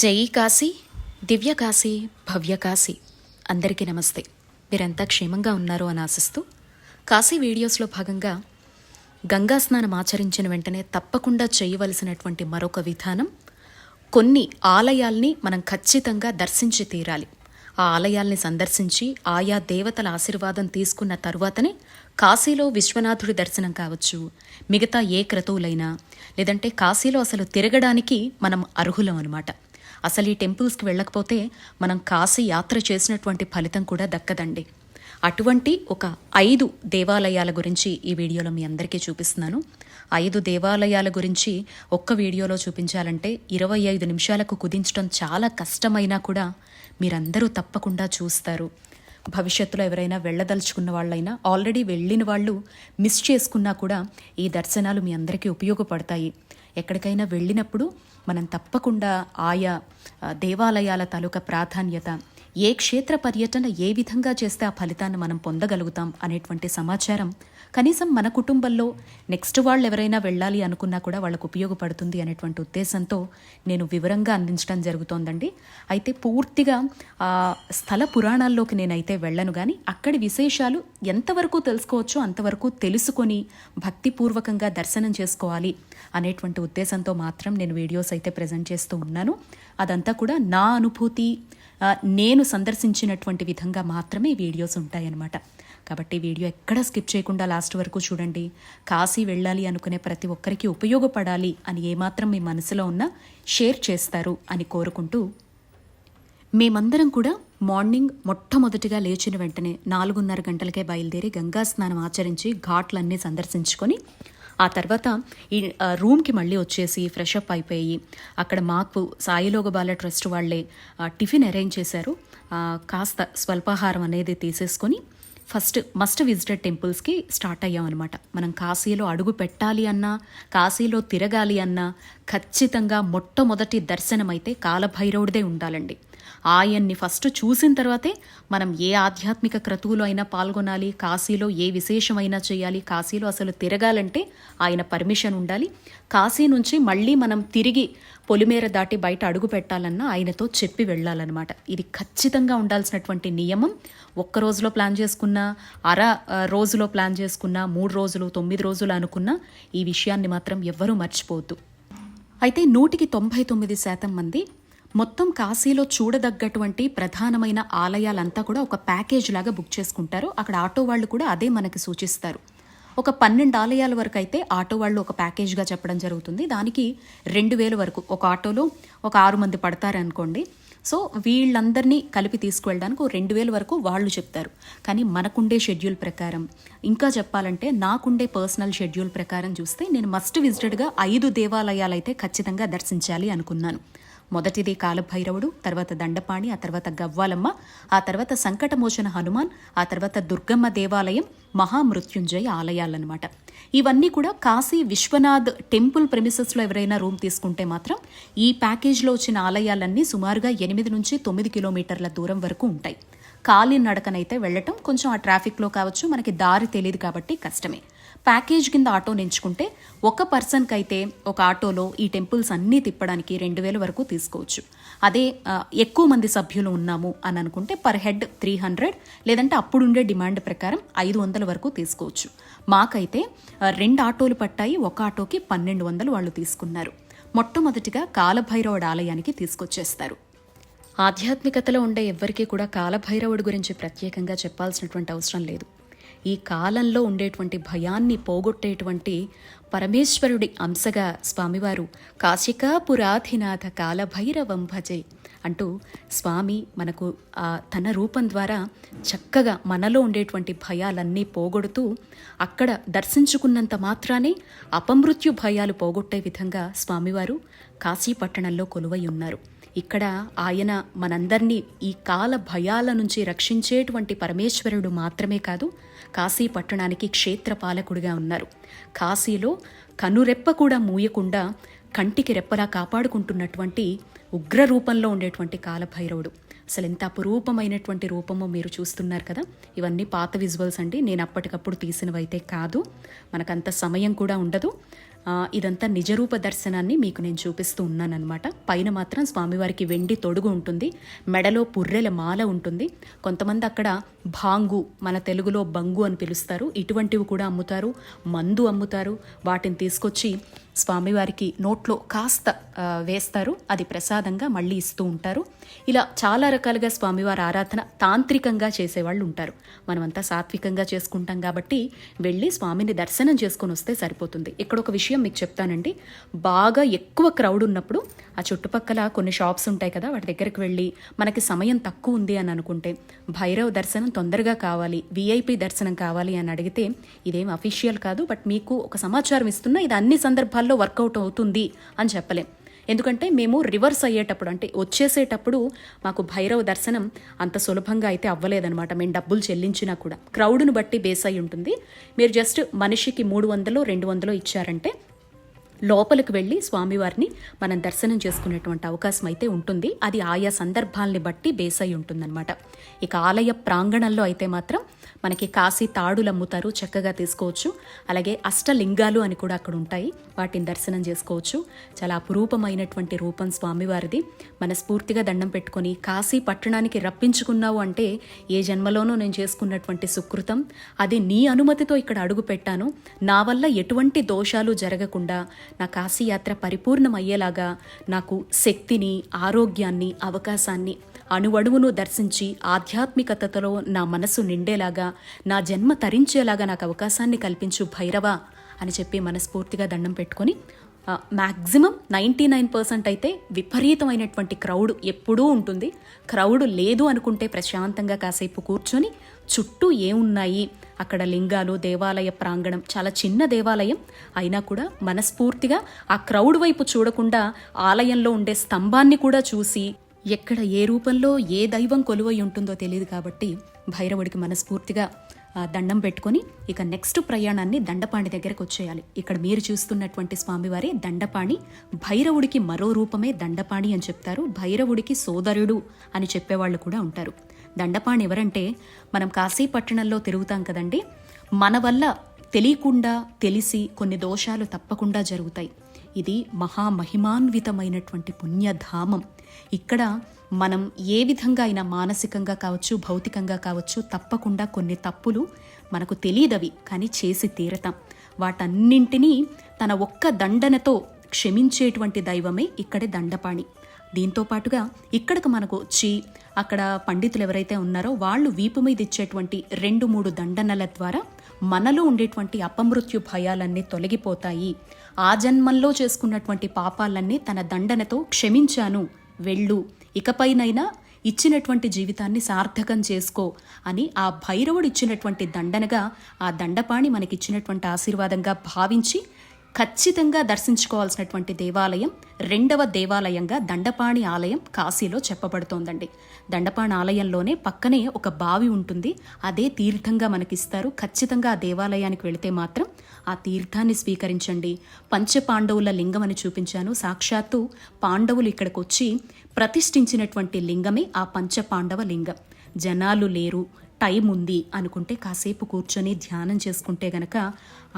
జై కాశీ దివ్య కాశీ భవ్య కాశీ అందరికీ నమస్తే. మీరంతా క్షేమంగా ఉన్నారు అని ఆశిస్తూ కాశీ వీడియోస్లో భాగంగా గంగా స్నానం ఆచరించిన వెంటనే తప్పకుండా చేయవలసినటువంటి మరొక విధానం కొన్ని ఆలయాల్ని మనం ఖచ్చితంగా దర్శించి తీరాలి. ఆ ఆలయాల్ని సందర్శించి ఆయా దేవతల ఆశీర్వాదం తీసుకున్న తరువాతనే కాశీలో విశ్వనాథుడి దర్శనం కావచ్చు. మిగతా ఏ క్రతువులైనా లేదంటే కాశీలో అసలు తిరగడానికి మనం అర్హులం అనమాట అసలు ఈ టెంపుల్స్కి వెళ్ళకపోతే మనం కాశీ యాత్ర చేసినటువంటి ఫలితం కూడా దక్కదండి. అటువంటి ఒక ఐదు దేవాలయాల గురించి ఈ వీడియోలో మీ అందరికీ చూపిస్తున్నాను. ఐదు దేవాలయాల గురించి ఒక్క వీడియోలో చూపించాలంటే ఇరవై ఐదు నిమిషాలకు కుదించడం చాలా కష్టమైనా కూడా మీరందరూ తప్పకుండా చూస్తారు. భవిష్యత్తులో ఎవరైనా వెళ్ళదలుచుకున్న వాళ్ళైనా ఆల్రెడీ వెళ్ళిన వాళ్ళు మిస్ చేసుకున్నా కూడా ఈ దర్శనాలు మీ అందరికీ ఉపయోగపడతాయి. ఎక్కడికైనా వెళ్ళినప్పుడు మనం తప్పకుండా ఆయా దేవాలయాల తాలూకా ప్రాధాన్యత ఏ క్షేత్ర పర్యటన ఏ విధంగా చేస్తే ఆ ఫలితాన్ని మనం పొందగలుగుతాం అనేటువంటి సమాచారం కనీసం మన కుటుంబంలో నెక్స్ట్ వాళ్ళు ఎవరైనా వెళ్ళాలి అనుకున్నా కూడా వాళ్ళకు ఉపయోగపడుతుంది అనేటువంటి ఉద్దేశంతో నేను వివరంగా అందించడం జరుగుతోందండి. అయితే పూర్తిగా స్థల పురాణాల్లోకి నేనైతే వెళ్ళను కానీ అక్కడి విశేషాలు ఎంతవరకు తెలుసుకోవచ్చో అంతవరకు తెలుసుకొని భక్తిపూర్వకంగా దర్శనం చేసుకోవాలి అనేటువంటి ఉద్దేశంతో మాత్రం నేను వీడియోస్ అయితే ప్రజెంట్ చేస్తూ ఉన్నాను. అదంతా కూడా నా అనుభూతి నేను సందర్శించినటువంటి విధంగా మాత్రమే వీడియోస్ ఉంటాయన్నమాట. కాబట్టి వీడియో ఎక్కడ స్కిప్ చేయకుండా లాస్ట్ వరకు చూడండి. కాశీ వెళ్ళాలి అనుకునే ప్రతి ఒక్కరికి ఉపయోగపడాలి అని ఏమాత్రం మీ మనసులో ఉన్నా షేర్ చేస్తారు అని కోరుకుంటూ మేమందరం కూడా మార్నింగ్ మొట్టమొదటిగా లేచిన వెంటనే నాలుగున్నర గంటలకే బయలుదేరి గంగా స్నానం ఆచరించి ఘాట్లన్నీ సందర్శించుకొని ఆ తర్వాత ఈ రూమ్కి మళ్ళీ వచ్చేసి ఫ్రెష్ అప్ అయిపోయి అక్కడ మాకు సాయిలోగబాల ట్రస్ట్ వాళ్ళే టిఫిన్ అరేంజ్ చేశారు. కాస్త స్వల్పాహారం అనేది తీసేసుకొని ఫస్ట్ మస్ట్ విజిటెడ్ టెంపుల్స్కి స్టార్ట్ అయ్యామన్నమాట. మనం కాశీలో అడుగు పెట్టాలి అన్నా కాశీలో తిరగాలి అన్నా ఖచ్చితంగా మొట్టమొదటి దర్శనం అయితే కాలభైరవుడిదే ఉండాలండి. ఆయన్ని ఫస్ట్ చూసిన తర్వాతే మనం ఏ ఆధ్యాత్మిక క్రతువులో అయినా పాల్గొనాలి కాశీలో ఏ విశేషమైనా చేయాలి కాశీలో అసలు తిరగాలంటే ఆయన పర్మిషన్ ఉండాలి. కాశీ నుంచి మళ్ళీ మనం తిరిగి పొలిమేర దాటి బయట అడుగు పెట్టాలన్నా ఆయనతో చెప్పి వెళ్ళాలన్నమాట. ఇది ఖచ్చితంగా ఉండాల్సినటువంటి నియమం. ఒక్క రోజులో ప్లాన్ చేసుకున్నా అర రోజులో ప్లాన్ చేసుకున్నా మూడు రోజులు తొమ్మిది రోజులు అనుకున్నా ఈ విషయాన్ని మాత్రం ఎవ్వరూ మర్చిపోవద్దు. అయితే నూటికి తొంభై తొమ్మిది శాతం మంది మొత్తం కాశీలో చూడదగ్గటువంటి ప్రధానమైన ఆలయాలంతా కూడా ఒక ప్యాకేజ్ లాగా బుక్ చేసుకుంటారు. అక్కడ ఆటో వాళ్ళు కూడా అదే మనకి సూచిస్తారు. ఒక పన్నెండు ఆలయాల వరకు అయితే ఆటో వాళ్ళు ఒక ప్యాకేజ్గా చెప్పడం జరుగుతుంది. దానికి రెండు వేల వరకు ఒక ఆటోలో ఒక ఆరు మంది పడతారనుకోండి సో వీళ్ళందరినీ కలిపి తీసుకువెళ్ళడానికి రెండు వేల వరకు వాళ్ళు చెప్తారు. కానీ మనకుండే షెడ్యూల్ ప్రకారం. ఇంకా చెప్పాలంటే నాకుండే పర్సనల్ షెడ్యూల్ ప్రకారం చూస్తే నేను మస్ట్ విజిటెడ్గా ఐదు దేవాలయాలు అయితే ఖచ్చితంగా దర్శించాలి అనుకున్నాను. మొదటిది కాలభైరవుడు తర్వాత దండపాణి ఆ తర్వాత గవ్వాలమ్మ ఆ తర్వాత సంకటమోచన హనుమాన్ ఆ తర్వాత దుర్గమ్మ దేవాలయం మహామృత్యుంజయ ఆలయాలన్నమాట. ఇవన్నీ కూడా కాశీ విశ్వనాథ్ టెంపుల్ ప్రెమిసెస్లో ఎవరైనా రూమ్ తీసుకుంటే మాత్రం ఈ ప్యాకేజ్లో వచ్చిన ఆలయాలన్నీ సుమారుగా ఎనిమిది నుంచి తొమ్మిది కిలోమీటర్ల దూరం వరకు ఉంటాయి. కాలినడకనైతే వెళ్ళటం కొంచెం ఆ ట్రాఫిక్లో కావచ్చు మనకి దారి తెలియదు కాబట్టి కష్టమే. ప్యాకేజ్ కింద ఆటో ఎంచుకుంటే ఒక పర్సన్కి అయితే ఒక ఆటోలో ఈ టెంపుల్స్ అన్నీ తిప్పడానికి రెండు వేల వరకు తీసుకోవచ్చు. అదే ఎక్కువ మంది సభ్యులు ఉన్నాము అని అనుకుంటే పర్ హెడ్ త్రీ హండ్రెడ్ లేదంటే అప్పుడుండే డిమాండ్ ప్రకారం ఐదు వందల వరకు తీసుకోవచ్చు. మాకైతే రెండు ఆటోలు పట్టాయి ఒక ఆటోకి పన్నెండు వందలు వాళ్ళు తీసుకున్నారు. మొట్టమొదటిగా కాలభైరవుడు ఆలయానికి తీసుకొచ్చేస్తారు. ఆధ్యాత్మికతలో ఉండే ఎవ్వరికీ కూడా కాలభైరవుడి గురించి ప్రత్యేకంగా చెప్పాల్సినటువంటి అవసరం లేదు. ఈ కాలంలో ఉండేటువంటి భయాన్ని పోగొట్టేటువంటి పరమేశ్వరుడి అంశగా స్వామివారు కాశికాపురాధినాథ కాలభైరవం భజే అంటూ స్వామి మనకు ఆ తన రూపం ద్వారా చక్కగా మనలో ఉండేటువంటి భయాలన్నీ పోగొడుతూ అక్కడ దర్శించుకున్నంత మాత్రానే అపమృత్యు భయాలు పోగొట్టే విధంగా స్వామివారు కాశీ పట్టణంలో కొలువై ఉన్నారు. ఇక్కడ ఆయన మనందరినీ ఈ కాల భయాల నుంచి రక్షించేటువంటి పరమేశ్వరుడు మాత్రమే కాదు కాశీ పట్టణానికి క్షేత్ర పాలకుడిగా ఉన్నారు. కాశీలో కనురెప్ప కూడా మూయకుండా కంటికి రెప్పలా కాపాడుకుంటున్నటువంటి ఉగ్ర రూపంలో ఉండేటువంటి కాలభైరవుడు. అసలు ఎంత అపురూపమైనటువంటి రూపమో మీరు చూస్తున్నారు కదా. ఇవన్నీ పాత విజువల్స్ అండి. నేను అప్పటికప్పుడు తీసినవైతే కాదు. మనకంత సమయం కూడా ఉండదు. ఇదంతా నిజరూప దర్శనాన్ని మీకు నేను చూపిస్తూ ఉన్నానన్నమాట. పైన మాత్రం స్వామివారికి వెండి తొడుగు ఉంటుంది మెడలో పుర్రెల మాల ఉంటుంది. కొంతమంది అక్కడ భాంగు మన తెలుగులో బంగు అని పిలుస్తారు. ఇటువంటివి కూడా అమ్ముతారు మందు అమ్ముతారు. వాటిని తీసుకొచ్చి స్వామివారికి నోట్లో కాస్త వేస్తారు. అది ప్రసాదంగా మళ్ళీ ఇస్తూ ఉంటారు. ఇలా చాలా రకాలుగా స్వామివారి ఆరాధన తాంత్రికంగా చేసేవాళ్ళు ఉంటారు. మనమంతా సాత్వికంగా చేసుకుంటాం కాబట్టి వెళ్ళి స్వామిని దర్శనం చేసుకొని వస్తే సరిపోతుంది. ఇక్కడ ఒక విషయం మీకు చెప్తానండి. బాగా ఎక్కువ క్రౌడ్ ఉన్నప్పుడు ఆ చుట్టుపక్కల కొన్ని షాప్స్ ఉంటాయి కదా వాటి దగ్గరికి వెళ్ళి మనకి సమయం తక్కువ ఉంది అని అనుకుంటే భైరవ దర్శనం తొందరగా కావాలి విఐపి దర్శనం కావాలి అని అడిగితే ఇదేం అఫీషియల్ కాదు. బట్ మీకు ఒక సమాచారం ఇస్తున్నా ఇది అన్ని సందర్భాలు సందర్భాల్లో వర్కౌట్ అవుతుంది అని చెప్పలేం. ఎందుకంటే మేము రివర్స్ అయ్యేటప్పుడు అంటే వచ్చేసేటప్పుడు మాకు భైరవ దర్శనం అంత సులభంగా అయితే అవ్వలేదనమాట మేము డబ్బులు చెల్లించినా కూడా. క్రౌడ్ను బట్టి బేస్ అయి ఉంటుంది. మీరు జస్ట్ మనిషికి మూడు వందలు రెండు వందలు ఇచ్చారంటే లోపలికి వెళ్ళి స్వామివారిని మనం దర్శనం చేసుకునేటువంటి అవకాశం అయితే ఉంటుంది. అది ఆయా సందర్భాల్ని బట్టి బేస్ అయి ఉంటుందన్నమాట. ఇక ఆలయ ప్రాంగణంలో అయితే మాత్రం మనకి కాశీ తాడులు అమ్ముతారు చక్కగా తీసుకోవచ్చు. అలాగే అష్టలింగాలు అని కూడా అక్కడ ఉంటాయి. వాటిని దర్శనం చేసుకోవచ్చు. చాలా అపురూపమైనటువంటి రూపం స్వామివారిది. మనస్ఫూర్తిగా దండం పెట్టుకొని కాశీ పట్టణానికి రప్పించుకున్నావు అంటే ఏ జన్మలోనూ నేను చేసుకున్నటువంటి సుకృతం. అది నీ అనుమతితో ఇక్కడ అడుగు పెట్టాను. నా వల్ల ఎటువంటి దోషాలు జరగకుండా నా కాశీ యాత్ర పరిపూర్ణం అయ్యేలాగా నాకు శక్తిని ఆరోగ్యాన్ని అవకాశాన్ని అణువణువును దర్శించి ఆధ్యాత్మికతలో నా మనసు నిండేలాగా నా జన్మ తరించేలాగా నాకు అవకాశాన్ని కల్పించు భైరవ అని చెప్పి మనస్ఫూర్తిగా దండం పెట్టుకొని మ్యాక్సిమం నైంటీ నైన్ పర్సెంట్ అయితే విపరీతమైనటువంటి క్రౌడ్ ఎప్పుడూ ఉంటుంది. క్రౌడ్ లేదు అనుకుంటే ప్రశాంతంగా కాసేపు కూర్చొని చుట్టూ ఏమున్నాయి? అక్కడ లింగాలు దేవాలయ ప్రాంగణం చాలా చిన్న దేవాలయం. అయినా కూడా మనస్ఫూర్తిగా ఆ క్రౌడ్ వైపు చూడకుండా ఆలయంలో ఉండే స్తంభాన్ని కూడా చూసి ఎక్కడ ఏ రూపంలో ఏ దైవం కొలువై ఉంటుందో తెలియదు కాబట్టి భైరవుడికి మనస్ఫూర్తిగా దండం పెట్టుకొని ఇక నెక్స్ట్ ప్రయాణాన్ని దండపాణి దగ్గరకు వచ్చేయాలి. ఇక్కడ మీరు చూస్తున్నటువంటి స్వామివారి దండపాణి. భైరవుడికి మరో రూపమే దండపాణి అని చెప్తారు. భైరవుడికి సోదరుడు అని చెప్పేవాళ్ళు కూడా ఉంటారు. దండపాణి ఎవరంటే మనం కాశీ పట్టణంలో తిరుగుతాం కదండి మన వల్ల తెలియకుండా తెలిసి కొన్ని దోషాలు తప్పకుండా జరుగుతాయి. ఇది మహామహిమాన్వితమైనటువంటి పుణ్యధామం. ఇక్కడ మనం ఏ విధంగా అయినా మానసికంగా కావచ్చు భౌతికంగా కావచ్చు తప్పకుండా కొన్ని తప్పులు మనకు తెలియదవి కానీ చేసి తీరతాం. వాటన్నింటినీ తన ఒక్క దండనతో క్షమించేటువంటి దైవమే ఇక్కడే దండపాణి. దీంతో పాటుగా ఇక్కడికి మనకు వచ్చి అక్కడ పండితులు ఎవరైతే ఉన్నారో వాళ్ళు వీపు మీద ఇచ్చేటువంటి రెండు మూడు దండనల ద్వారా మనలో ఉండేటువంటి అపమృత్యు భయాలన్నీ తొలగిపోతాయి. ఆ జన్మంలో చేసుకున్నటువంటి పాపాలన్నీ తన దండనతో క్షమించాను వెళ్ళు. ఇకపైనైనా ఇచ్చినటువంటి జీవితాన్ని సార్థకం చేసుకో అని ఆ భైరవుడు ఇచ్చినటువంటి దండనగా ఆ దండపాణి మనకిచ్చినటువంటి ఆశీర్వాదంగా భావించి ఖచ్చితంగా దర్శించుకోవాల్సినటువంటి దేవాలయం రెండవ దేవాలయంగా దండపాణి ఆలయం కాశీలో చెప్పబడుతోందండి. దండపాణి ఆలయంలోనే పక్కనే ఒక బావి ఉంటుంది. అదే తీర్థంగా మనకిస్తారు. ఖచ్చితంగా ఆ దేవాలయానికి వెళితే మాత్రం ఆ తీర్థాన్ని స్వీకరించండి. పంచపాండవుల లింగం అని చూపించాను. సాక్షాత్తు పాండవులు ఇక్కడికి వచ్చి ప్రతిష్ఠించినటువంటి లింగమే ఆ పంచపాండవ లింగం. జనాలు లేరు. టైం ఉంది అనుకుంటే కాసేపు కూర్చొని ధ్యానం చేసుకుంటే గనక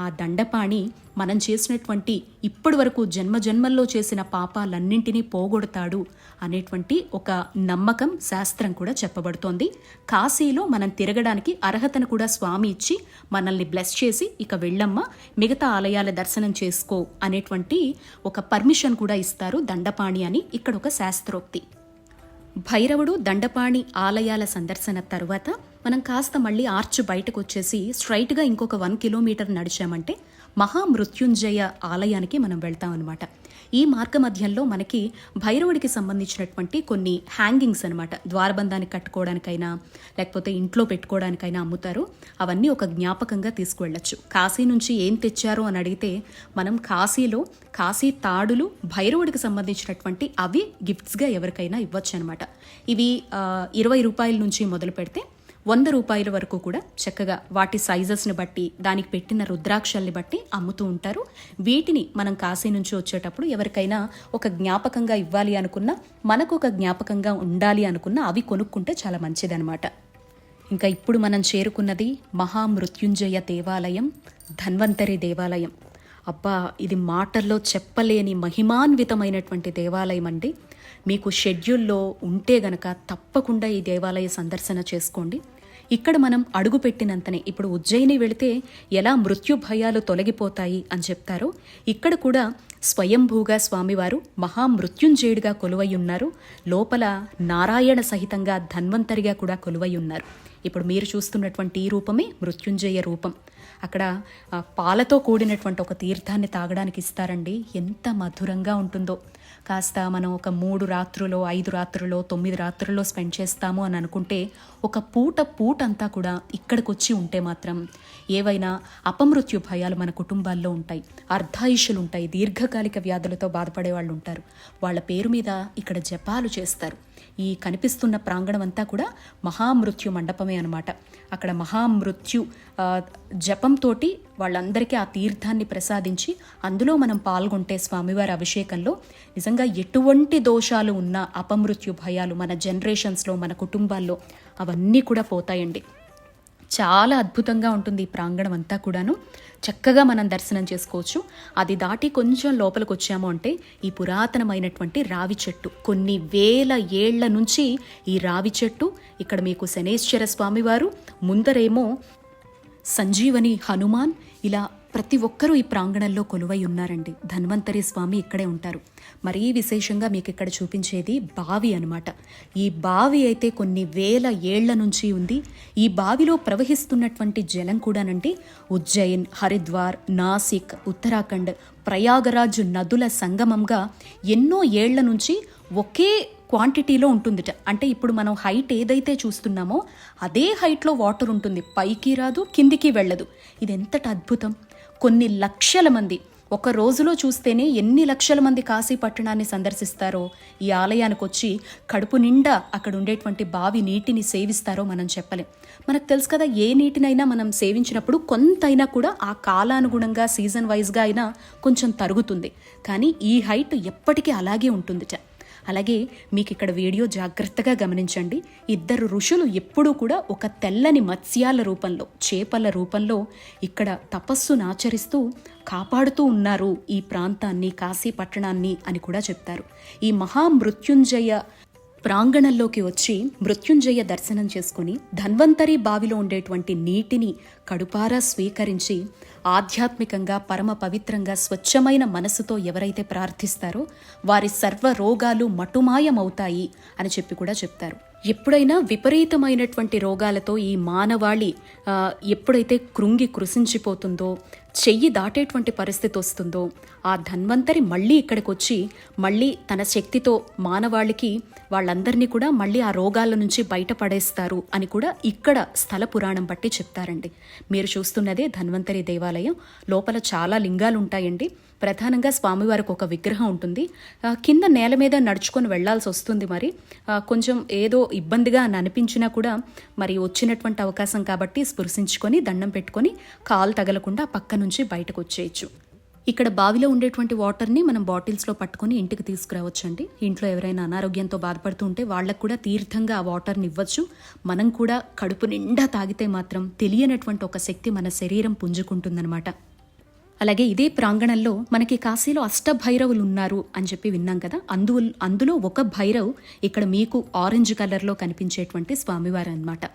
ఆ దండపాణి మనం చేసినటువంటి ఇప్పటి వరకు జన్మ జన్మల్లో చేసిన పాపాలన్నింటినీ పోగొడతాడు అనేటువంటి ఒక నమ్మకం శాస్త్రం కూడా చెప్పబడుతోంది. కాశీలో మనం తిరగడానికి అర్హతను కూడా స్వామి ఇచ్చి మనల్ని బ్లెస్ చేసి ఇక వెళ్ళమ్మ మిగతా ఆలయాల దర్శనం చేసుకో అనేటువంటి ఒక పర్మిషన్ కూడా ఇస్తారు దండపాణి అని. ఇక్కడ ఒక శాస్త్రోక్తి. భైరవుడు దండపాణి ఆలయాల సందర్శన తరువాత మనం కాస్త మళ్ళీ ఆర్చ్ బయటకు వచ్చేసి స్ట్రైట్గా ఇంకొక వన్ కిలోమీటర్ నడిచామంటే మహామృత్యుంజయ ఆలయానికి మనం వెళ్తాం అనమాట ఈ మార్గ మధ్యంలో మనకి భైరవుడికి సంబంధించినటువంటి కొన్ని హ్యాంగింగ్స్ అనమాట ద్వారబంధానికి కట్టుకోవడానికైనా లేకపోతే ఇంట్లో పెట్టుకోవడానికైనా అమ్ముతారు. అవన్నీ ఒక జ్ఞాపకంగా తీసుకువెళ్ళొచ్చు. కాశీ నుంచి ఏం తెచ్చారు అని అడిగితే మనం కాశీలో కాశీ తాడులు భైరవుడికి సంబంధించినటువంటి అవి గిఫ్ట్స్గా ఎవరికైనా ఇవ్వచ్చు అనమాట ఇవి ఇరవై రూపాయల నుంచి మొదలు పెడితే వంద రూపాయల వరకు కూడా చక్కగా వాటి సైజెస్ని బట్టి దానికి పెట్టిన రుద్రాక్షల్ని బట్టి అమ్ముతూ ఉంటారు. వీటిని మనం కాశీ నుంచి వచ్చేటప్పుడు ఎవరికైనా ఒక జ్ఞాపకంగా ఇవ్వాలి అనుకున్నా మనకు ఒక జ్ఞాపకంగా ఉండాలి అనుకున్నా అవి కొనుక్కుంటే చాలా మంచిదనమాట ఇంకా ఇప్పుడు మనం చేరుకున్నది మహామృత్యుంజయ దేవాలయం ధన్వంతరి దేవాలయం. అబ్బా ఇది మాటల్లో చెప్పలేని మహిమాన్వితమైనటువంటి దేవాలయం అండి. మీకు షెడ్యూల్లో ఉంటే గనక తప్పకుండా ఈ దేవాలయ సందర్శన చేసుకోండి. ఇక్కడ మనం అడుగుపెట్టినంతనే ఇప్పుడు ఉజ్జయిని వెళితే ఎలా మృత్యు భయాలు తొలగిపోతాయి అని చెప్తారో. ఇక్కడ కూడా స్వయంభూగా స్వామివారు మహామృత్యుంజయుడిగా కొలువై ఉన్నారు. లోపల నారాయణ సహితంగా ధన్వంతరిగా కూడా కొలువై ఉన్నారు. ఇప్పుడు మీరు చూస్తున్నటువంటి ఈ రూపమే మృత్యుంజయ రూపం. అక్కడ పాలతో కూడినటువంటి ఒక తీర్థాన్ని తాగడానికి ఇస్తారండి. ఎంత మధురంగా ఉంటుందో. కాస్త మనం ఒక మూడు రాత్రులో ఐదు రాత్రులో తొమ్మిది రాత్రుల్లో స్పెండ్ చేస్తాము అని అనుకుంటే ఒక పూట పూట అంతా కూడా ఇక్కడికి వచ్చి ఉంటే మాత్రం ఏవైనా అపమృత్యు భయాలు మన కుటుంబాల్లో ఉంటాయి. అర్ధాయుషులు ఉంటాయి. దీర్ఘకాలిక వ్యాధులతో బాధపడే వాళ్ళు ఉంటారు. వాళ్ళ పేరు మీద ఇక్కడ జపాలు చేస్తారు. ఈ కనిపిస్తున్న ప్రాంగణం అంతా కూడా మహామృత్యు మండపమే అనమాట అక్కడ మహామృత్యు జపంతో వాళ్ళందరికీ ఆ తీర్థాన్ని ప్రసాదించి అందులో మనం పాల్గొంటే స్వామివారి అభిషేకంలో నిజంగా ఎటువంటి దోషాలు ఉన్నా అపమృత్యు భయాలు మన జనరేషన్స్లో మన కుటుంబాల్లో అవన్నీ కూడా పోతాయండి. చాలా అద్భుతంగా ఉంటుంది ఈ ప్రాంగణం అంతా కూడాను. చక్కగా మనం దర్శనం చేసుకోవచ్చు. అది దాటి కొంచెం లోపలికి వచ్చాము అంటే ఈ పురాతనమైనటువంటి రావి చెట్టు. కొన్ని వేల ఏళ్ళ నుంచి ఈ రావి చెట్టు ఇక్కడ మీకు శనేశ్వర స్వామివారు ముందరేమో సంజీవని హనుమాన్ ఇలా ప్రతి ఒక్కరూ ఈ ప్రాంగణంలో కొలువై ఉన్నారండి. ధన్వంతరి స్వామి ఇక్కడే ఉంటారు. మరీ విశేషంగా మీకు ఇక్కడ చూపించేది బావి అనమాట ఈ బావి అయితే కొన్ని వేల ఏళ్ళ నుంచి ఉంది. ఈ బావిలో ప్రవహిస్తున్నటువంటి జలం కూడానండి ఉజ్జయిన్ హరిద్వార్ నాసిక్ ఉత్తరాఖండ్ ప్రయాగరాజ్ నదుల సంగమంగా ఎన్నో ఏళ్ళ నుంచి ఒకే క్వాంటిటీలో ఉంటుందిట. అంటే ఇప్పుడు మనం హైట్ ఏదైతే చూస్తున్నామో అదే హైట్లో వాటర్ ఉంటుంది. పైకి రాదు కిందికి వెళ్ళదు. ఇది ఎంతటి అద్భుతం! కొన్ని లక్షల మంది. ఒక రోజులో చూస్తేనే ఎన్ని లక్షల మంది కాశీ పట్టణాన్ని సందర్శిస్తారో ఈ ఆలయానికి వచ్చి కడుపు నిండా అక్కడ ఉండేటువంటి బావి నీటిని సేవిస్తారో మనం చెప్పలేం. మనకు తెలుసు కదా ఏ నీటినైనా మనం సేవించినప్పుడు కొంతైనా కూడా ఆ కాలానుగుణంగా సీజన్ వైజ్గా అయినా కొంచెం తరుగుతుంది. కానీ ఈ హైట్ ఎప్పటికీ అలాగే ఉంటుందిట. అలాగే మీకు ఇక్కడ వీడియో జాగ్రత్తగా గమనించండి. ఇద్దరు ఋషులు ఎప్పుడూ కూడా ఒక తెల్లని మత్స్యాల రూపంలో చేపల రూపంలో ఇక్కడ తపస్సును ఆచరిస్తూ కాపాడుతూ ఉన్నారు ఈ ప్రాంతాన్ని కాశీ పట్టణాన్ని అని కూడా చెప్తారు. ఈ మహామృత్యుంజయ ప్రాంగణంలోకి వచ్చి మృత్యుంజయ దర్శనం చేసుకుని ధన్వంతరి బావిలో ఉండేటువంటి నీటిని కడుపారా స్వీకరించి ఆధ్యాత్మికంగా పరమ పవిత్రంగా స్వచ్ఛమైన మనసుతో ఎవరైతే ప్రార్థిస్తారో వారి సర్వ రోగాలు మటుమాయమవుతాయి అని చెప్పి కూడా చెప్తారు. ఎప్పుడైనా విపరీతమైనటువంటి రోగాలతో ఈ మానవాళి ఎప్పుడైతే కృంగి కృషించిపోతుందో చెయ్యి దాటేటువంటి పరిస్థితి వస్తుందో ఆ ధన్వంతరి మళ్ళీ ఇక్కడికి వచ్చి మళ్ళీ తన శక్తితో మానవాళికి వాళ్ళందరినీ కూడా మళ్ళీ ఆ రోగాల నుంచి బయటపడేస్తారు అని కూడా ఇక్కడ స్థల పురాణం బట్టి చెప్తారండి. మీరు చూస్తున్నదే ధన్వంతరి దేవాలయం. లోపల చాలా లింగాలు ఉంటాయండి ప్రధానంగా స్వామివారికి ఒక విగ్రహం ఉంటుంది. కింద నేల మీద నడుచుకొని వెళ్ళాల్సి వస్తుంది మరి. కొంచెం ఏదో ఇబ్బందిగా అని అనిపించినా కూడా మరి వచ్చినటువంటి అవకాశం కాబట్టి స్పృశించుకొని దండం పెట్టుకొని కాలు తగలకుండా పక్క నుంచి బయటకు వచ్చేయచ్చు. ఇక్కడ బావిలో ఉండేటువంటి వాటర్ని మనం బాటిల్స్లో పట్టుకొని ఇంటికి తీసుకురావచ్చండి. ఇంట్లో ఎవరైనా అనారోగ్యంతో బాధపడుతూ ఉంటే వాళ్ళకు కూడా తీర్థంగా ఆ వాటర్ని ఇవ్వచ్చు. మనం కూడా కడుపు నిండా తాగితే మాత్రం తెలియనటువంటి ఒక శక్తి మన శరీరం పుంజుకుంటుందన్నమాట. అలాగే ఇదే ప్రాంగణంలో మనకి కాశీలో అష్టభైరవులు ఉన్నారు అని చెప్పి విన్నాం కదా. అందు అందులో ఒక భైరవ్ ఇక్కడ మీకు ఆరెంజ్ కలర్లో కనిపించేటువంటి స్వామివారు అనమాట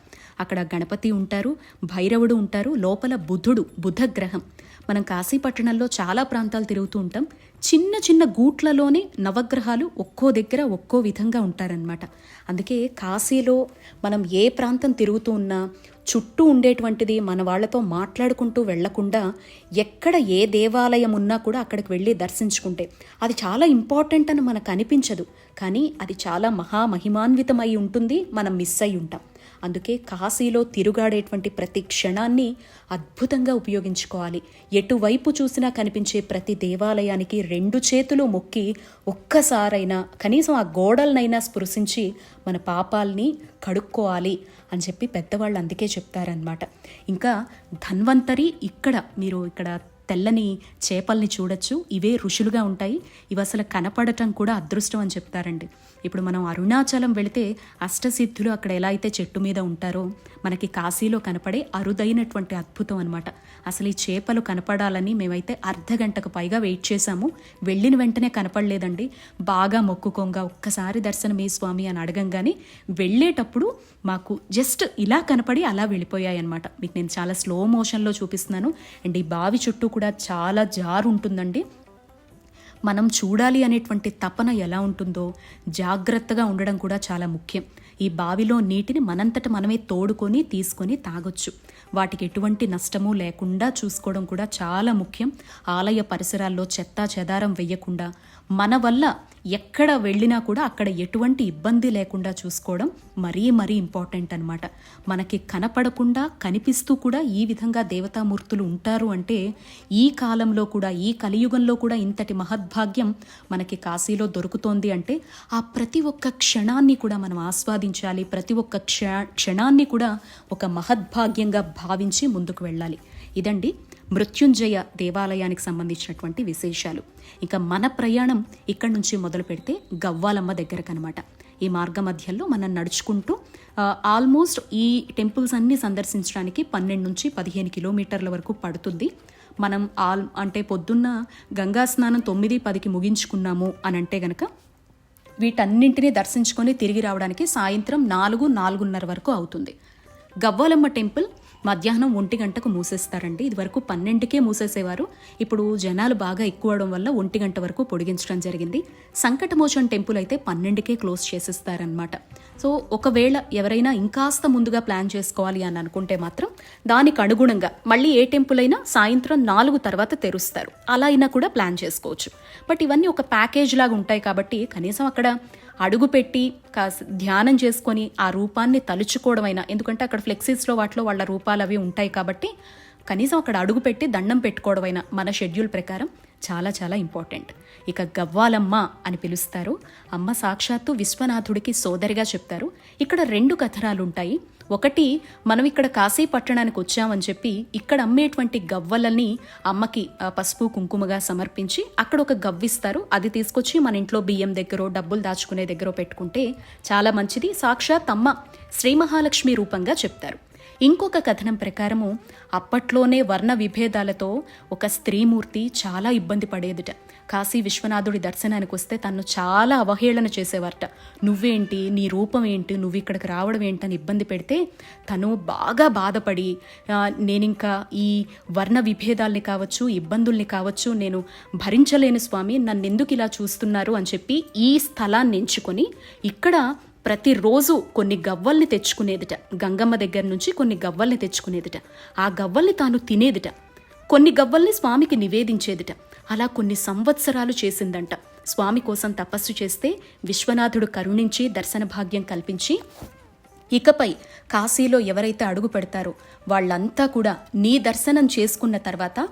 అక్కడ గణపతి ఉంటారు భైరవుడు ఉంటారు లోపల బుధుడు బుధగ్రహం. మనం కాశీ పట్టణంలో చాలా ప్రాంతాలు తిరుగుతూ ఉంటాం. చిన్న చిన్న గూట్లలోనే నవగ్రహాలు ఒక్కో దగ్గర ఒక్కో విధంగా ఉంటారనమాట అందుకే కాశీలో మనం ఏ ప్రాంతం తిరుగుతూ ఉన్నా చుట్టూ ఉండేటువంటిది మన వాళ్ళతో మాట్లాడుకుంటూ వెళ్ళకుండా ఎక్కడ ఏ దేవాలయం ఉన్నా కూడా అక్కడికి వెళ్ళి దర్శించుకుంటే అది చాలా ఇంపార్టెంట్ అని మనకు అనిపించదు. కానీ అది చాలా మహామహిమాన్వితమై ఉంటుంది మనం మిస్ అయి ఉంటాం. అందుకే కాశీలో తిరుగాడేటువంటి ప్రతి క్షణాన్ని అద్భుతంగా ఉపయోగించుకోవాలి. ఎటువైపు చూసినా కనిపించే ప్రతి దేవాలయానికి రెండు చేతులు మొక్కి ఒక్కసారైనా కనీసం ఆ గోడలనైనా స్పృశించి మన పాపాల్ని కడుక్కోవాలి అని చెప్పి పెద్దవాళ్ళు అందుకే చెప్తారనమాట ఇంకా ధన్వంతరి ఇక్కడ మీరు ఇక్కడ తెల్లని చేపల్ని చూడొచ్చు. ఇవే ఋషులుగా ఉంటాయి. ఇవి అసలు కనపడటం కూడా అదృష్టం అని చెప్తారండి. ఇప్పుడు మనం అరుణాచలం వెళితే అష్టసిద్ధులు అక్కడ ఎలా అయితే చెట్టు మీద ఉంటారో మనకి కాశీలో కనపడే అరుదైనటువంటి అద్భుతం అనమాట అసలు ఈ చేపలు కనపడాలని మేమైతే అర్ధ గంటకు పైగా వెయిట్ చేశాము. వెళ్ళిన వెంటనే కనపడలేదండి. బాగా మొక్కుకోంగా ఒక్కసారి దర్శనం ఏ స్వామి అని అడగంగానే వెళ్ళేటప్పుడు మాకు జస్ట్ ఇలా కనపడి అలా వెళ్ళిపోయాయి అనమాట మీకు నేను చాలా స్లో మోషన్లో చూపిస్తున్నాను. అండ్ ఈ బావి చుట్టూ కూడా చాలా జారు ఉంటుందండి మనం చూడాలి అనేటువంటి తపన ఎలా ఉంటుందో జాగ్రత్తగా ఉండడం కూడా చాలా ముఖ్యం. ఈ బావిలో నీటిని మనంతట మనమే తోడుకొని తీసుకొని తాగొచ్చు. వాటికి ఎటువంటి నష్టము లేకుండా చూసుకోవడం కూడా చాలా ముఖ్యం. ఆలయ పరిసరాల్లో చెత్తా చెదారం వెయ్యకుండా మన వల్ల ఎక్కడ వెళ్ళినా కూడా అక్కడ ఎటువంటి ఇబ్బంది లేకుండా చూసుకోవడం మరీ మరీ ఇంపార్టెంట్ అనమాట మనకి కనపడకుండా కనిపిస్తూ కూడా ఈ విధంగా దేవతామూర్తులు ఉంటారు అంటే ఈ కాలంలో కూడా ఈ కలియుగంలో కూడా ఇంతటి మహద్భాగ్యం మనకి కాశీలో దొరుకుతోంది అంటే ఆ ప్రతి ఒక్క క్షణాన్ని కూడా మనం ఆస్వాదించాలి. ప్రతి ఒక్క క్ష క్షణాన్ని కూడా ఒక మహద్భాగ్యంగా భావించి ముందుకు వెళ్ళాలి. ఇదండి మృత్యుంజయ దేవాలయానికి సంబంధించినటువంటి విశేషాలు. ఇంకా మన ప్రయాణం ఇక్కడి నుంచి మొదలు పెడితే గవ్వాలమ్మ దగ్గరకనమాట ఈ మార్గ మధ్యలో మనం నడుచుకుంటూ ఆల్మోస్ట్ ఈ టెంపుల్స్ అన్ని సందర్శించడానికి పన్నెండు నుంచి పదిహేను కిలోమీటర్ల వరకు పడుతుంది. మనం ఆల్ అంటే పొద్దున్న గంగా స్నానం తొమ్మిది పదికి ముగించుకున్నాము అని అంటే గనక వీటన్నింటినీ దర్శించుకొని తిరిగి రావడానికి సాయంత్రం నాలుగు నాలుగున్నర వరకు అవుతుంది. గవ్వాలమ్మ టెంపుల్ మధ్యాహ్నం ఒంటి గంటకు మూసేస్తారండి. ఇది వరకు పన్నెండుకే మూసేసేవారు. ఇప్పుడు జనాలు బాగా ఎక్కువ అవడం వల్ల ఒంటి గంట వరకు పొడిగించడం జరిగింది. సంకటమోచన్ టెంపుల్ అయితే పన్నెండుకే క్లోజ్ చేసేస్తారనమాట సో ఒకవేళ ఎవరైనా ఇంకాస్త ముందుగా ప్లాన్ చేసుకోవాలి అని అనుకుంటే మాత్రం దానికి అనుగుణంగా మళ్ళీ ఏ టెంపుల్ అయినా సాయంత్రం నాలుగు తర్వాత తెరుస్తారు. అలా అయినా కూడా ప్లాన్ చేసుకోవచ్చు. బట్ ఇవన్నీ ఒక ప్యాకేజ్ లాగా ఉంటాయి కాబట్టి కనీసం అక్కడ అడుగుపెట్టి కాస్త ధ్యానం చేసుకొని ఆ రూపాన్ని తలుచుకోవడమైనా ఎందుకంటే అక్కడ ఫ్లెక్సీస్లో వాటిలో వాళ్ళ రూపాలు అవి ఉంటాయి కాబట్టి కనీసం అక్కడ అడుగు పెట్టి దండం పెట్టుకోవడమైనా మన షెడ్యూల్ ప్రకారం చాలా చాలా ఇంపార్టెంట్. ఇక గవ్వాలమ్మ అని పిలుస్తారు. అమ్మ సాక్షాత్తు విశ్వనాథుడికి సోదరిగా చెప్తారు. ఇక్కడ రెండు కథనాలు ఉంటాయి ఒకటి మనం ఇక్కడ కాశీ పట్టణానికి వచ్చామని చెప్పి ఇక్కడ అమ్మేటువంటి గవ్వలని అమ్మకి పసుపు కుంకుమగా సమర్పించి అక్కడ ఒక గవ్విస్తారు. అది తీసుకొచ్చి మన ఇంట్లో బియ్యం దగ్గర డబ్బులు దాచుకునే దగ్గర పెట్టుకుంటే చాలా మంచిది. సాక్షాత్ అమ్మ శ్రీ మహాలక్ష్మి రూపంగా చెప్తారు. ఇంకొక కథనం ప్రకారము అప్పట్లోనే వర్ణ విభేదాలతో ఒక స్త్రీమూర్తి చాలా ఇబ్బంది పడేదిట. కాశీ విశ్వనాథుడి దర్శనానికి వస్తే తను చాలా అవహేళన చేసేవారట. నువ్వేంటి? నీ రూపం ఏంటి? నువ్వు ఇక్కడికి రావడం ఏంటని ఇబ్బంది పెడితే తను బాగా బాధపడి నేనింకా ఈ వర్ణ విభేదాల్ని కావచ్చు ఇబ్బందుల్ని కావచ్చు నేను భరించలేను స్వామి. నన్ను ఎందుకు ఇలా చూస్తున్నారు? అని చెప్పి ఈ స్థలాన్ని ఎంచుకొని ఇక్కడ ప్రతిరోజు కొన్ని గవ్వల్ని తెచ్చుకునేదిట. గంగమ్మ దగ్గర నుంచి కొన్ని గవ్వల్ని తెచ్చుకునేదిట. ఆ గవ్వల్ని తాను తినేదిట. కొన్ని గవ్వల్ని స్వామికి నివేదించేదిట. అలా కొన్ని సంవత్సరాలు చేసిందంట. స్వామి కోసం తపస్సు చేస్తే విశ్వనాథుడు కరుణించి దర్శన భాగ్యం కల్పించి ఇకపై కాశీలో ఎవరైతే అడుగు పెడతారో వాళ్ళంతా కూడా నీ దర్శనం చేసుకున్న తర్వాత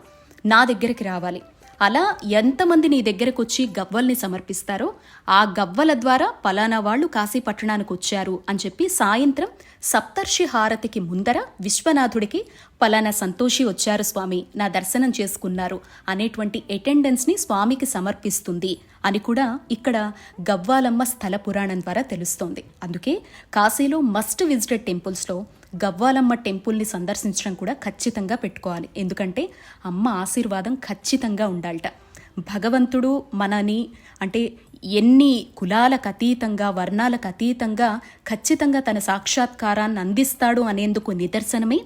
నా దగ్గరికి రావాలి. అలా ఎంతమంది నీ దగ్గరకు వచ్చి గవ్వల్ని సమర్పిస్తారో ఆ గవ్వల ద్వారా పలానా వాళ్ళు కాశీ పట్టణానికి వచ్చారు అని చెప్పి సాయంత్రం సప్తర్షి హారతికి ముందర విశ్వనాథుడికి పలానా సంతోషి వచ్చారు స్వామి. నా దర్శనం చేసుకున్నారు. అనేటువంటి అటెండెన్స్ని స్వామికి సమర్పిస్తుంది అని కూడా ఇక్కడ గవ్వాలమ్మ స్థల పురాణం ద్వారా తెలుస్తోంది. అందుకే కాశీలో మస్ట్ విజిటెడ్ టెంపుల్స్లో గవ్వాలమ్మ టెంపుల్ని సందర్శించడం కూడా ఖచ్చితంగా పెట్టుకోవాలి. ఎందుకంటే అమ్మ ఆశీర్వాదం ఖచ్చితంగా ఉండాలట. భగవంతుడు మనని అంటే ఎన్ని కులాలకు అతీతంగా వర్ణాలకు అతీతంగా ఖచ్చితంగా తన సాక్షాత్కారాన్ని అందిస్తాడు అనేందుకు నిదర్శనమే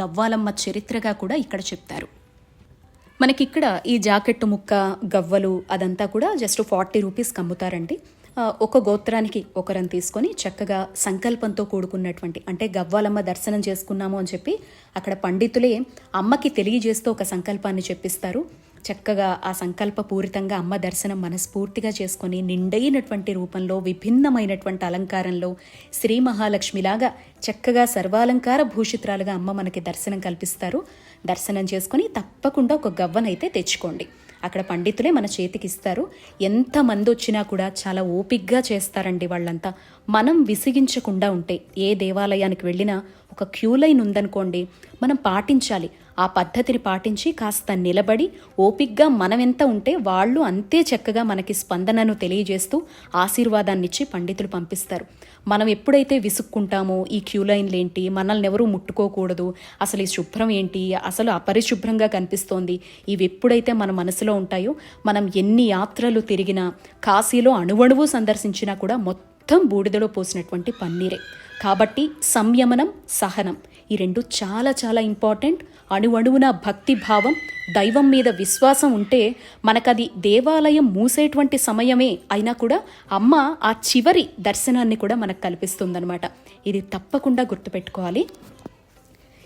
గవ్వాలమ్మ చరిత్రగా కూడా ఇక్కడ చెప్తారు. మనకిక్కడ ఈ జాకెట్ ముక్క గవ్వలు అదంతా కూడా జస్ట్ ఫార్టీ రూపీస్కి అమ్ముతారండి ఒక గోత్రానికి ఒకరని తీసుకొని చక్కగా సంకల్పంతో కూడుకున్నటువంటి అంటే గవ్వాలమ్మ దర్శనం చేసుకున్నాము అని చెప్పి అక్కడ పండితులే అమ్మకి తెలియజేస్తూ ఒక సంకల్పాన్ని చెప్పిస్తారు. చక్కగా ఆ సంకల్ప పూరితంగా అమ్మ దర్శనం మనస్ఫూర్తిగా చేసుకొని నిండైనటువంటి రూపంలో విభిన్నమైనటువంటి అలంకారంలో శ్రీ మహాలక్ష్మిలాగా చక్కగా సర్వాలంకార భూషిత్రాలుగా అమ్మ మనకి దర్శనం కల్పిస్తారు. దర్శనం చేసుకొని తప్పకుండా ఒక గవ్వనైతే తెచ్చుకోండి. అక్కడ పండితులే మన చేతికి ఇస్తారు. ఎంతమంది వచ్చినా కూడా చాలా ఓపిగ్గా చేస్తారండి వాళ్ళంతా. మనం విసిగించకుండా ఉంటే ఏ దేవాలయానికి వెళ్ళినా ఒక క్యూ లైన్ ఉందనుకోండి మనం పాటించాలి. ఆ పద్ధతిని పాటించి కాస్త నిలబడి ఓపిగ్గా మనమెంత ఉంటే వాళ్ళు అంతే చక్కగా మనకి స్పందనను తెలియజేస్తూ ఆశీర్వాదాన్నిచ్చి పండితులు పంపిస్తారు. మనం ఎప్పుడైతే విసుక్కుంటామో ఈ క్యూ లైన్లేంటి మనల్ని ఎవరూ ముట్టుకోకూడదు అసలు ఈ శుభ్రం ఏంటి అసలు అపరిశుభ్రంగా కనిపిస్తోంది ఇవి ఎప్పుడైతే మన మనసులో ఉంటాయో మనం ఎన్ని యాత్రలు తిరిగినా కాశీలో అణువణువు సందర్శించినా కూడా మొత్తం మొత్తం బూడిదలో పోసినటువంటి పన్నీరే. కాబట్టి సంయమనం సహనం ఈ రెండు చాలా చాలా ఇంపార్టెంట్. అణువణువున భక్తి భావం దైవం మీద విశ్వాసం ఉంటే మనకది దేవాలయం మూసేటువంటి సమయమే అయినా కూడా అమ్మ ఆ చివరి దర్శనాన్ని కూడా మనకు కల్పిస్తుందనమాట ఇది తప్పకుండా గుర్తుపెట్టుకోవాలి.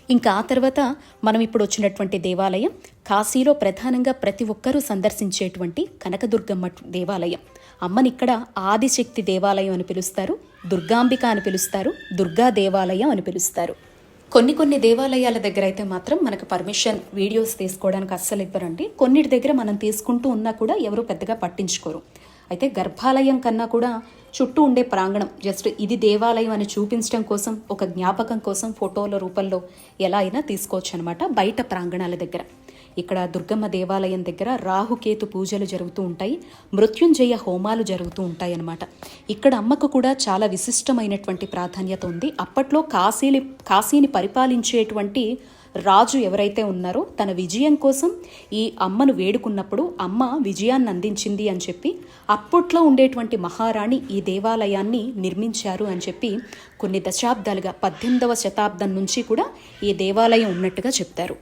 ఇంకా ఆ తర్వాత మనం ఇప్పుడు వచ్చినటువంటి దేవాలయం కాశీలో ప్రధానంగా ప్రతి ఒక్కరూ సందర్శించేటువంటి కనకదుర్గమ్మ దేవాలయం. అమ్మని ఇక్కడ ఆదిశక్తి దేవాలయం అని పిలుస్తారు దుర్గాంబిక అని పిలుస్తారు దుర్గా దేవాలయం అని పిలుస్తారు. కొన్ని కొన్ని దేవాలయాల దగ్గర అయితే మాత్రం మనకు పర్మిషన్ వీడియోస్ తీసుకోవడానికి అస్సలు ఇవ్వరండి. కొన్నిటి దగ్గర మనం తీసుకుంటూ ఉన్నా కూడా ఎవరు పెద్దగా పట్టించుకోరు. అయితే గర్భాలయం కన్నా కూడా చుట్టూ ఉండే ప్రాంగణం జస్ట్ ఇది దేవాలయం అని చూపించడం కోసం ఒక జ్ఞాపకం కోసం ఫోటోల రూపంలో ఎలా అయినా తీసుకోవచ్చు అనమాట బయట ప్రాంగణాల దగ్గర. ఇక్కడ దుర్గమ్మ దేవాలయం దగ్గర రాహుకేతు పూజలు జరుగుతూ ఉంటాయి మృత్యుంజయ హోమాలు జరుగుతూ ఉంటాయి అన్నమాట ఇక్కడ అమ్మకు కూడా చాలా విశిష్టమైనటువంటి ప్రాధాన్యత ఉంది. అప్పట్లో కాశీని కాశీని పరిపాలించేటువంటి రాజు ఎవరైతే ఉన్నారో తన విజయం కోసం ఈ అమ్మను వేడుకున్నప్పుడు అమ్మ విజయాన్ని అందించింది అని చెప్పి అప్పట్లో ఉండేటువంటి మహారాణి ఈ దేవాలయాన్ని నిర్మించారు అని చెప్పి కొన్ని దశాబ్దాలుగా పద్దెనిమిదవ శతాబ్దం నుంచి కూడా ఈ దేవాలయం ఉన్నట్టుగా చెప్తారు.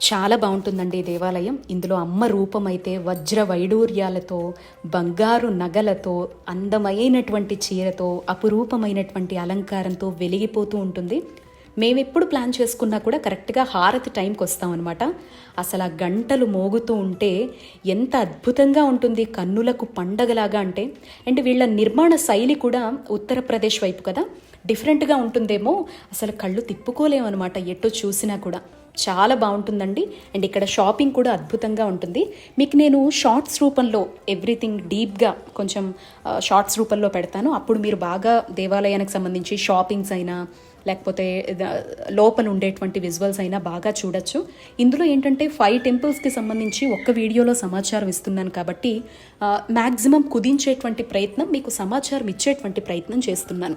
చాలా బాగుంటుందండి ఈ దేవాలయం. ఇందులో అమ్మ రూపం అయితే వజ్ర వైడూర్యాలతో బంగారు నగలతో అందమైనటువంటి చీరతో అపురూపమైనటువంటి అలంకారంతో వెలిగిపోతూ ఉంటుంది. మేము ఎప్పుడు ప్లాన్ చేసుకున్నా కూడా కరెక్ట్గా హారతి టైంకి వస్తామన్నమాట. అసలు ఆ గంటలు మోగుతూ ఉంటే ఎంత అద్భుతంగా ఉంటుంది కన్నులకు పండగలాగా అంటే. అండ్ వీళ్ళ నిర్మాణ శైలి కూడా ఉత్తరప్రదేశ్ వైపు కదా. డిఫరెంట్గా ఉంటుందేమో అసలు కళ్ళు తిప్పుకోలేమన్నమాట ఎటు చూసినా కూడా. చాలా బాగుంటుందండి. అండ్ ఇక్కడ షాపింగ్ కూడా అద్భుతంగా ఉంటుంది. మీకు నేను షార్ట్స్ రూపంలో ఎవ్రీథింగ్ డీప్గా కొంచెం షార్ట్స్ రూపంలో పెడతాను. అప్పుడు మీరు బాగా దేవాలయానికి సంబంధించి షాపింగ్స్ అయినా లేకపోతే లోపల ఉండేటువంటి విజువల్స్ అయినా బాగా చూడొచ్చు. ఇందులో ఏంటంటే ఫైవ్ టెంపుల్స్కి సంబంధించి ఒక్క వీడియోలో సమాచారం ఇస్తున్నాను కాబట్టి మ్యాక్సిమం కుదించేటువంటి ప్రయత్నం మీకు సమాచారం ఇచ్చేటువంటి ప్రయత్నం చేస్తున్నాను.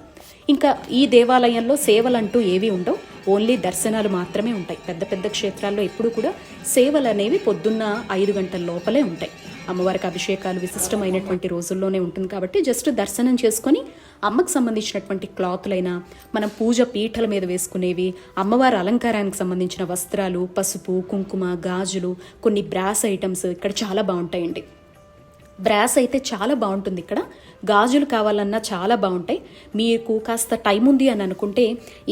ఇంకా ఈ దేవాలయంలో సేవలంటూ ఏవి ఉండవు. ఓన్లీ దర్శనాలు మాత్రమే ఉంటాయి. పెద్ద పెద్ద క్షేత్రాల్లో ఎప్పుడు కూడా సేవలు అనేవి పొద్దున్న ఐదు గంటల లోపలే ఉంటాయి. అమ్మవారికి అభిషేకాలు విశిష్టమైనటువంటి రోజుల్లోనే ఉంటుంది కాబట్టి జస్ట్ దర్శనం చేసుకొని అమ్మకు సంబంధించినటువంటి క్లాతులైనా మనం పూజ పీఠల మీద వేసుకునేవి అమ్మవారి అలంకారానికి సంబంధించిన వస్త్రాలు పసుపు కుంకుమ గాజులు కొన్ని బ్రాస్ ఐటమ్స్ ఇక్కడ చాలా బాగుంటాయండి. బ్రాస్ అయితే చాలా బాగుంటుంది ఇక్కడ. గాజులు కావాలన్నా చాలా బాగుంటాయి. మీకు కాస్త టైం ఉంది అని అనుకుంటే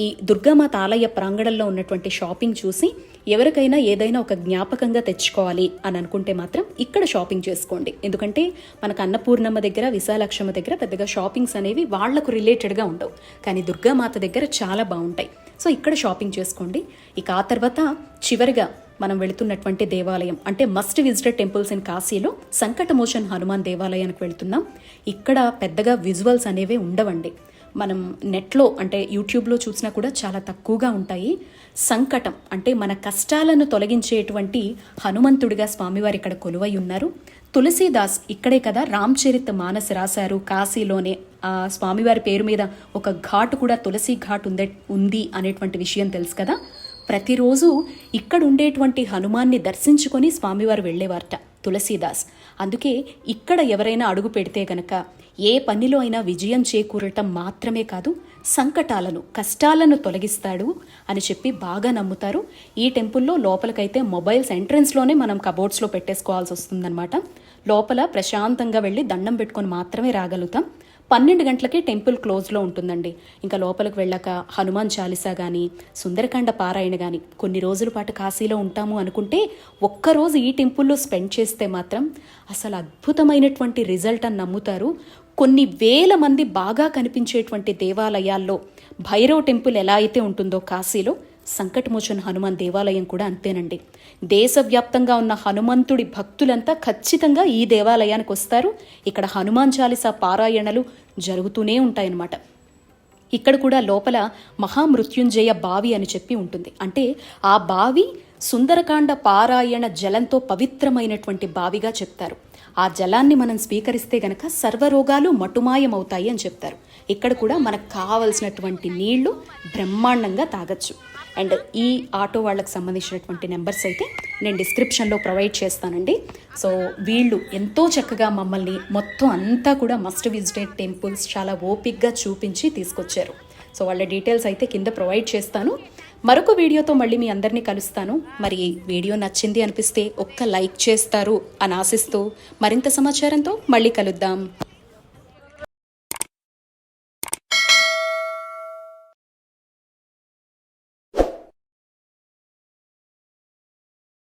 ఈ దుర్గామాత ఆలయ ప్రాంగణంలో ఉన్నటువంటి షాపింగ్ చూసి ఎవరికైనా ఏదైనా ఒక జ్ఞాపకంగా తెచ్చుకోవాలి అని అనుకుంటే మాత్రం ఇక్కడ షాపింగ్ చేసుకోండి. ఎందుకంటే మనకు అన్నపూర్ణమ్మ దగ్గర విశాలక్షమ్మ దగ్గర పెద్దగా షాపింగ్స్ అనేవి వాళ్ళకు రిలేటెడ్గా ఉండవు. కానీ దుర్గామాత దగ్గర చాలా బాగుంటాయి. సో ఇక్కడ షాపింగ్ చేసుకోండి. ఇక ఆ తర్వాత చివరిగా మనం వెళుతున్నటువంటి దేవాలయం. అంటే మస్ట్ విజిటెడ్ టెంపుల్స్ ఇన్ కాశీలో సంకటమోచన్ హనుమాన్ దేవాలయానికి వెళ్తున్నాం. ఇక్కడ పెద్దగా విజువల్స్ అనేవి ఉండవండి. మనం నెట్లో అంటే యూట్యూబ్లో చూసినా కూడా చాలా తక్కువగా ఉంటాయి. సంకటం అంటే మన కష్టాలను తొలగించేటువంటి హనుమంతుడిగా స్వామివారు ఇక్కడ కొలువై ఉన్నారు. తులసీదాస్ ఇక్కడే కదా రామ్చరిత్ మానస్ రాశారు. కాశీలోనే ఆ స్వామివారి పేరు మీద ఒక ఘాట్ కూడా తులసి ఘాట్ ఉందే ఉంది అనేటువంటి విషయం తెలుసు కదా. ప్రతిరోజు ఇక్కడ ఉండేటువంటి హనుమాన్ని దర్శించుకొని స్వామివారు వెళ్ళేవారట తులసీదాస్. అందుకే ఇక్కడ ఎవరైనా అడుగు పెడితే గనక ఏ పనిలో అయినా విజయం చేకూరటం మాత్రమే కాదు సంకటాలను కష్టాలను తొలగిస్తాడు అని చెప్పి బాగా నమ్ముతారు. ఈ టెంపుల్లో లోపలికైతే మొబైల్స్ ఎంట్రన్స్లోనే మనం కబోర్డ్స్లో పెట్టేసుకోవాల్సి వస్తుందన్నమాట. లోపల ప్రశాంతంగా వెళ్ళి దండం పెట్టుకొని మాత్రమే రాగలుగుతాం. పన్నెండు గంటలకే టెంపుల్ క్లోజ్లో ఉంటుందండి. ఇంకా లోపలికి వెళ్ళాక హనుమాన్ చాలీసా కానీ సుందరకాండ పారాయణ కానీ కొన్ని రోజుల పాటు కాశీలో ఉంటాము అనుకుంటే ఒక్కరోజు ఈ టెంపుల్లో స్పెండ్ చేస్తే మాత్రం అసలు అద్భుతమైనటువంటి రిజల్ట్ అని నమ్ముతారు. కొన్ని వేల మంది బాగా కనిపించేటువంటి దేవాలయాల్లో భైరవ్ టెంపుల్ ఎలా అయితే ఉంటుందో కాశీలో సంకటమోచన హనుమాన్ దేవాలయం కూడా అంతేనండి. దేశవ్యాప్తంగా ఉన్న హనుమంతుడి భక్తులంతా ఖచ్చితంగా ఈ దేవాలయానికి వస్తారు. ఇక్కడ హనుమాన్ చాలీసా పారాయణలు జరుగుతూనే ఉంటాయన్నమాట. ఇక్కడ కూడా లోపల మహామృత్యుంజయ బావి అని చెప్పి ఉంటుంది. అంటే ఆ బావి సుందరకాండ పారాయణ జలంతో పవిత్రమైనటువంటి బావిగా చెప్తారు. ఆ జలాన్ని మనం స్వీకరిస్తే గనక సర్వరోగాలు మటుమాయమవుతాయి అని చెప్తారు. ఇక్కడ కూడా మనకు కావలసినటువంటి నీళ్ళు బ్రహ్మాండంగా తాగొచ్చు. అండ్ ఈ ఆటో వాళ్ళకి సంబంధించినటువంటి నెంబర్స్ అయితే నేను డిస్క్రిప్షన్లో ప్రొవైడ్ చేస్తానండి. సో వీళ్ళు ఎంతో చక్కగా మమ్మల్ని మొత్తం అంతా కూడా మస్ట్ విజిటెడ్ టెంపుల్స్ చాలా ఓపిక్గా చూపించి తీసుకొచ్చారు. సో వాళ్ళ డీటెయిల్స్ అయితే కింద ప్రొవైడ్ చేస్తాను. మరొక వీడియోతో మళ్ళీ మీ అందరినీ కలుస్తాను. మరి వీడియో నచ్చింది అనిపిస్తే ఒక్క లైక్ చేస్తారు అని ఆశిస్తూ మరింత సమాచారంతో మళ్ళీ కలుద్దాం.